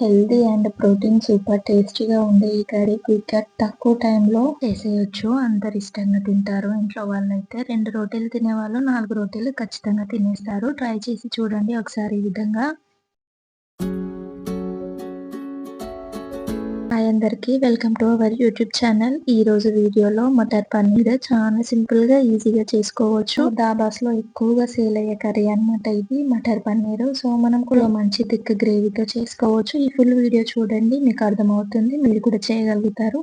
Healthy and protein super టేస్టీగా ఉండే ఈ కర్రీ క్విక్ తక్కువ టైంలో చేసేయచ్చు. అందరు ఇష్టంగా తింటారు. ఇంట్లో వాళ్ళైతే రెండు రోటీలు తినే వాళ్ళు నాలుగు రోటీలు ఖచ్చితంగా తినేస్తారు. ట్రై చేసి చూడండి. ఒకసారి ఈ విధంగా హాయ్ అందరికి welcome to our YouTube channel. ఈ రోజు వీడియోలో మటర్ పన్నీర్ చాలా సింపుల్గా ఈజీగా చేసుకోవచ్చు. దాబాస్లో ఎక్కువగా సేల్ అయ్యే కర్రీ అనమాట ఇది మటర్ పన్నీర్. సో మనం కూడా మంచి థిక్ గ్రేవీతో చేసుకోవచ్చు. ఈ ఫుల్ వీడియో చూడండి మీకు అర్థమవుతుంది మీరు కూడా చేయగలుగుతారు.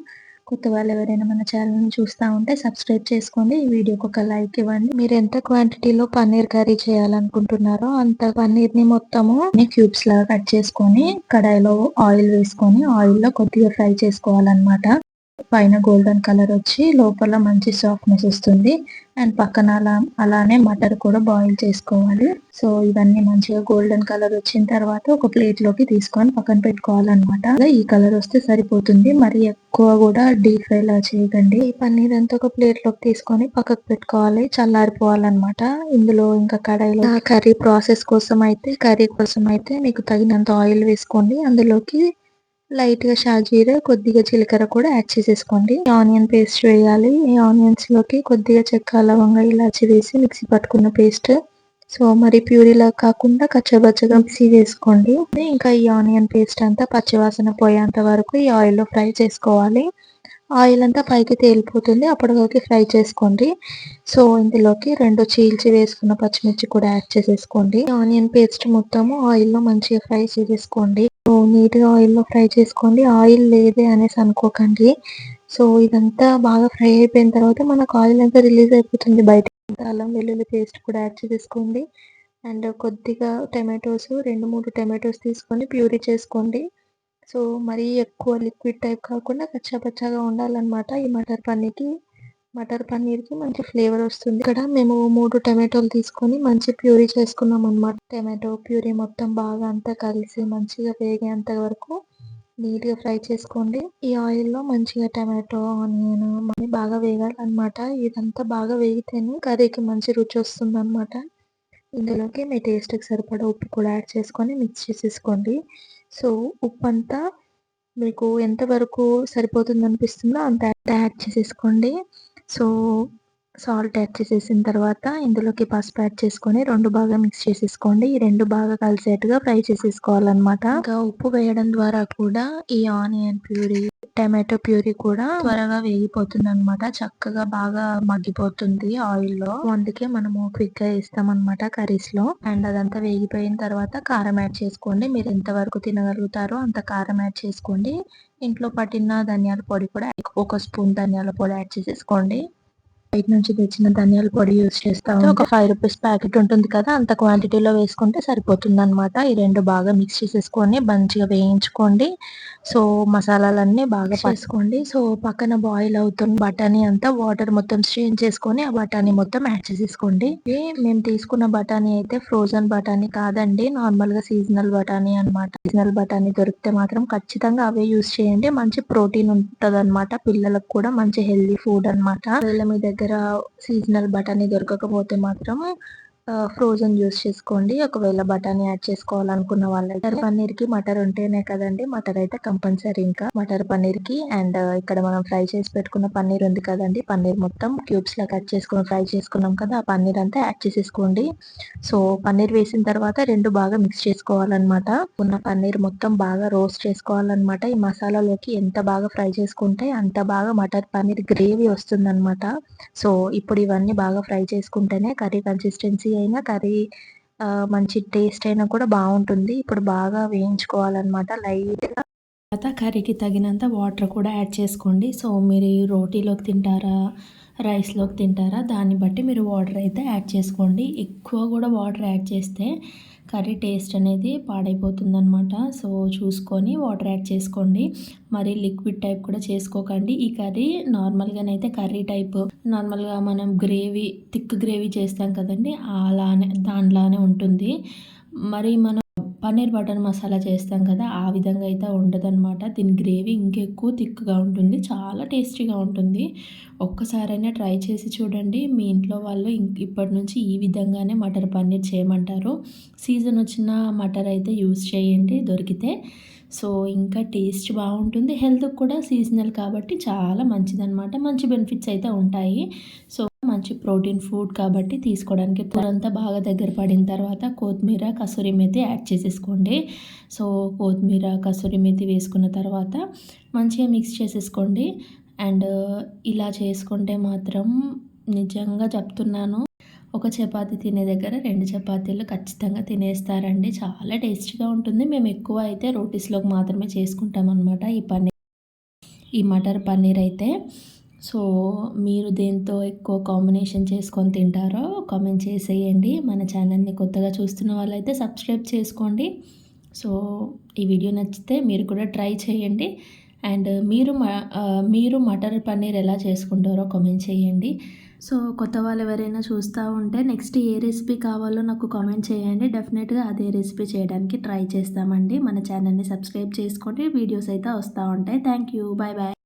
కొత్త వాళ్ళు ఎవరైనా మన ఛానల్ని చూస్తూ చూస్తా ఉంటే సబ్స్క్రైబ్ చేసుకోండి. ఈ వీడియోకి ఒక లైక్ ఇవ్వండి. మీరు ఎంత క్వాంటిటీలో పన్నీర్ కర్రీ చేయాలనుకుంటున్నారో అంత పన్నీర్ని మొత్తము క్యూబ్స్ లాగా కట్ చేసుకొని కడాయిలో ఆయిల్ వేసుకొని ఆయిల్లో కొద్దిగా ఫ్రై చేసుకోవాలన్నమాట. పైన గోల్డెన్ కలర్ వచ్చి లోపల మంచి సాఫ్ట్నెస్ వస్తుంది. అండ్ పక్కన అలా అలానే మటర్ కూడా బాయిల్ చేసుకోవాలి. సో ఇవన్నీ మంచిగా గోల్డెన్ కలర్ వచ్చిన తర్వాత ఒక ప్లేట్లోకి తీసుకొని పక్కన పెట్టుకోవాలన్నమాట. ఈ కలర్ వస్తే సరిపోతుంది. మరి ఎక్కువ కూడా డీప్ ఫ్రై లా చేయకండి. ఈ పన్నీర్ అంతా ఒక ప్లేట్లోకి తీసుకొని పక్కకు పెట్టుకోవాలి. చల్లారిపోవాలన్నమాట. ఇందులో ఇంకా కడాయిలో కర్రీ ప్రాసెస్ కోసం అయితే కర్రీ కోసం అయితే మీకు తగినంత ఆయిల్ వేసుకోండి. అందులోకి లైట్గా షాజీరా కొద్దిగా జీలకర్ర కూడా యాడ్ చేసేసుకోండి. ఆనియన్ పేస్ట్ వేయాలి. ఈ ఆనియన్స్లోకి కొద్దిగా చెక్క లవంగా ఇలాచి వేసి మిక్సీ పట్టుకున్న పేస్ట్. సో మరి ప్యూరీలా కాకుండా కచ్చబచ్చగా మిక్సీ వేసుకోండి. ఇంకా ఈ ఆనియన్ పేస్ట్ అంతా పచ్చివాసన పోయేంత వరకు ఈ ఆయిల్లో ఫ్రై చేసుకోవాలి. ఆయిల్ అంతా పైకి తేలిపోతుంది. అప్పటివరకు ఫ్రై చేసుకోండి. సో ఇందులోకి రెండు చీల్చి వేసుకున్న పచ్చిమిర్చి కూడా యాడ్ చేసేసుకోండి. ఆనియన్ పేస్ట్ మొత్తము ఆయిల్లో మంచిగా ఫ్రై చేసేసుకోండి. నీట్గా ఆయిల్లో ఫ్రై చేసుకోండి. ఆయిల్ లేదే అనేసి అనుకోకండి. సో ఇదంతా బాగా ఫ్రై అయిపోయిన తర్వాత మనకు ఆయిల్ అంతా రిలీజ్ అయిపోతుంది. బయట అల్లం వెల్లుల్లి పేస్ట్ కూడా యాడ్ చేసేసుకోండి. అండ్ కొద్దిగా టమాటోస్ రెండు మూడు టమాటోస్ తీసుకొని ప్యూరీ చేసుకోండి. సో మరీ ఎక్కువ లిక్విడ్ టైప్ కాకుండా కచ్చాపచ్చాగా ఉండాలన్నమాట ఈ మటర్ పన్నీకి. మటర్ పన్నీర్కి మంచి ఫ్లేవర్ వస్తుంది. ఇక్కడ మేము మూడు టమాటోలు తీసుకొని మంచి ప్యూరీ చేసుకున్నాం అనమాట టమాటో ప్యూరీ మొత్తం బాగా అంతా కలిసి మంచిగా వేగేంత వరకు నీట్గా ఫ్రై చేసుకోండి. ఈ ఆయిల్లో మంచిగా టమాటో ఆనియన్ మళ్ళీ బాగా వేగాలన్నమాట. ఇదంతా బాగా వేగితేనే కర్రీకి మంచి రుచి వస్తుంది అనమాట ఇందులోకి మీ టేస్ట్కి సరిపడా ఉప్పు కూడా యాడ్ చేసుకొని మిక్స్ చేసేసుకోండి. సో ఉప్పు అంతా మీకు ఎంతవరకు సరిపోతుంది అనిపిస్తుందో అంత యాడ్ చేసేసుకోండి. సో సాల్ట్ యాడ్ చేసేసిన తర్వాత ఇందులోకి పసుపు యాడ్ చేసుకొని రెండు బాగా మిక్స్ చేసేసుకోండి. ఈ రెండు బాగా కలిసేట్టుగా ఫ్రై చేసేసుకోవాలన్నమాట. ఇంకా ఉప్పు వేయడం ద్వారా కూడా ఈ ఆనియన్ ప్యూరీ టమాటో ప్యూరీ కూడా త్వరగా వేగిపోతుంది అనమాట చక్కగా బాగా మగ్గిపోతుంది ఆయిల్లో అందుకే మనము క్విక్గా వేస్తాం కర్రీస్లో అండ్ అదంతా వేగిపోయిన తర్వాత కారం యాడ్ చేసుకోండి. మీరు ఎంత వరకు తినగలుగుతారో అంత కారం యాడ్ చేసుకోండి. ఇంట్లో పట్టిన ధనియాల పొడి కూడా ఒక స్పూన్ ధనియాల పొడి యాడ్ చేసేసుకోండి. బయట నుంచి తెచ్చిన ధనియాల పొడి యూస్ చేస్తా ఒక ఫైవ్ రూపీస్ ప్యాకెట్ ఉంటుంది కదా అంత క్వాంటిటీలో వేసుకుంటే సరిపోతుంది అనమాట ఈ రెండు బాగా మిక్స్ చేసేసుకొని మంచిగా వేయించుకోండి. సో మసాలాలన్నీ బాగా పసుకోండి సో పక్కన బాయిల్ అవుతున్న బఠానీ అంతా వాటర్ మొత్తం స్ట్రెయిన్ చేసుకొని ఆ బఠానీ మొత్తం యాడ్ చేసేసుకోండి. మేము తీసుకున్న బఠానీ అయితే ఫ్రోజన్ బఠానీ కాదండి నార్మల్గా సీజనల్ బఠానీ అనమాట సీజనల్ బఠానీ దొరికితే మాత్రం ఖచ్చితంగా అవే యూస్ చేయండి. మంచి ప్రోటీన్ ఉంటది అనమాట పిల్లలకు కూడా మంచి హెల్దీ ఫుడ్ అనమాట మీ దగ్గర సీజనల్ బఠానీ దొరకకపోతే మాత్రం ఫ్రోజన్ యూస్ చేసుకోండి. ఒకవేళ బఠానీ యాడ్ చేసుకోవాలనుకున్న వాళ్ళైతే పన్నీర్కి మటర్ ఉంటేనే కదండి మటర్ అయితే కంపల్సరీ ఇంకా. మటర్ పన్నీర్కి అండ్ ఇక్కడ మనం ఫ్రై చేసి పెట్టుకున్న పన్నీర్ ఉంది కదండి పన్నీర్ మొత్తం క్యూబ్స్ లా కట్ చేసుకుని ఫ్రై చేసుకున్నాం కదా ఆ పన్నీర్ అంతా యాడ్ చేసేసుకోండి. సో పన్నీర్ వేసిన తర్వాత రెండు బాగా మిక్స్ చేసుకోవాలన్నమాట. ఉన్న పన్నీర్ మొత్తం బాగా రోస్ట్ చేసుకోవాలన్నమాట. ఈ మసాలాలోకి ఎంత బాగా ఫ్రై చేసుకుంటే అంత బాగా మటర్ పన్నీర్ గ్రేవీ వస్తుంది సో ఇప్పుడు ఇవన్నీ బాగా ఫ్రై చేసుకుంటేనే కర్రీ కన్సిస్టెన్సీ అయినా కర్రీ మంచి టేస్ట్ అయినా కూడా బాగుంటుంది. ఇప్పుడు బాగా వేయించుకోవాలన్నమాట లైట్గా. తర్వాత కర్రీకి తగినంత వాటర్ కూడా యాడ్ చేసుకోండి. సో మీరు రోటీలోకి తింటారా? రైస్లోకి తింటారా? దాన్ని బట్టి మీరు వాటర్ అయితే యాడ్ చేసుకోండి. ఎక్కువ కూడా వాటర్ యాడ్ చేస్తే కర్రీ టేస్ట్ అనేది పాడైపోతుంది అనమాట సో చూసుకొని వాటర్ యాడ్ చేసుకోండి. మరి లిక్విడ్ టైప్ కూడా చేసుకోకండి. ఈ కర్రీ నార్మల్గానైతే కర్రీ టైప్ నార్మల్గా మనం గ్రేవీ థిక్ గ్రేవీ చేస్తాం కదండి అలానే దానిలానే ఉంటుంది. మరి మనం పన్నీర్ బటర్ మసాలా చేస్తాం కదా ఆ విధంగా అయితే ఉండదన్నమాట. దీని గ్రేవీ ఇంకెక్కువ థిక్గా ఉంటుంది చాలా టేస్టీగా ఉంటుంది. ఒక్కసారైనా ట్రై చేసి చూడండి. మీ ఇంట్లో వాళ్ళు ఇప్పటి నుంచి ఈ విధంగానే మటర్ పన్నీర్ చేయమంటారు. సీజన్ వచ్చిన మటర్ అయితే యూస్ చేయండి దొరికితే. సో ఇంకా టేస్ట్ బాగుంటుంది. హెల్త్కి కూడా సీజనల్ కాబట్టి చాలా మంచిదన్నమాట. మంచి బెనిఫిట్స్ అయితే ఉంటాయి. సో మంచి ప్రోటీన్ ఫుడ్ కాబట్టి తీసుకోవడానికి కూరంతా బాగా దగ్గర పడిన తర్వాత కొత్తిమీర కసూరి మెతి యాడ్ చేసేసుకోండి. సో కొత్తిమీర కసూరి మెతి వేసుకున్న తర్వాత మంచిగా మిక్స్ చేసేసుకోండి. అండ్ ఇలా చేసుకుంటే మాత్రం నిజంగా చెప్తున్నాను ఒక చపాతి తినే దగ్గర రెండు చపాతీలు ఖచ్చితంగా తినేస్తారండి. చాలా టేస్టీగా ఉంటుంది. మేము ఎక్కువ అయితే రోటీస్లోకి మాత్రమే చేసుకుంటాం అనమాట ఈ పన్నీర్ ఈ మటర్ పన్నీర్ అయితే. సో మీరు దేంతో ఎక్కువ కాంబినేషన్ చేసుకొని తింటారో కామెంట్ చేసేయండి. మన ఛానల్ని కొత్తగా చూస్తున్న వాళ్ళైతే సబ్స్క్రైబ్ చేసుకోండి. సో ఈ వీడియో నచ్చితే మీరు కూడా ట్రై చేయండి. అండ్ మీరు మీరు మటర్ పన్నీర్ ఎలా చేసుకుంటారో కామెంట్ చేయండి. సో కొత్త వాళ్ళు ఎవరైనా చూస్తూ ఉంటే నెక్స్ట్ ఏ రెసిపీ కావాలో నాకు కామెంట్ చేయండి. డెఫినెట్గా అదే రెసిపీ చేయడానికి ట్రై చేస్తామండి. మన ఛానల్ని సబ్స్క్రైబ్ చేసుకోండి. వీడియోస్ అయితే వస్తూ ఉంటాయి. Thank you bye bye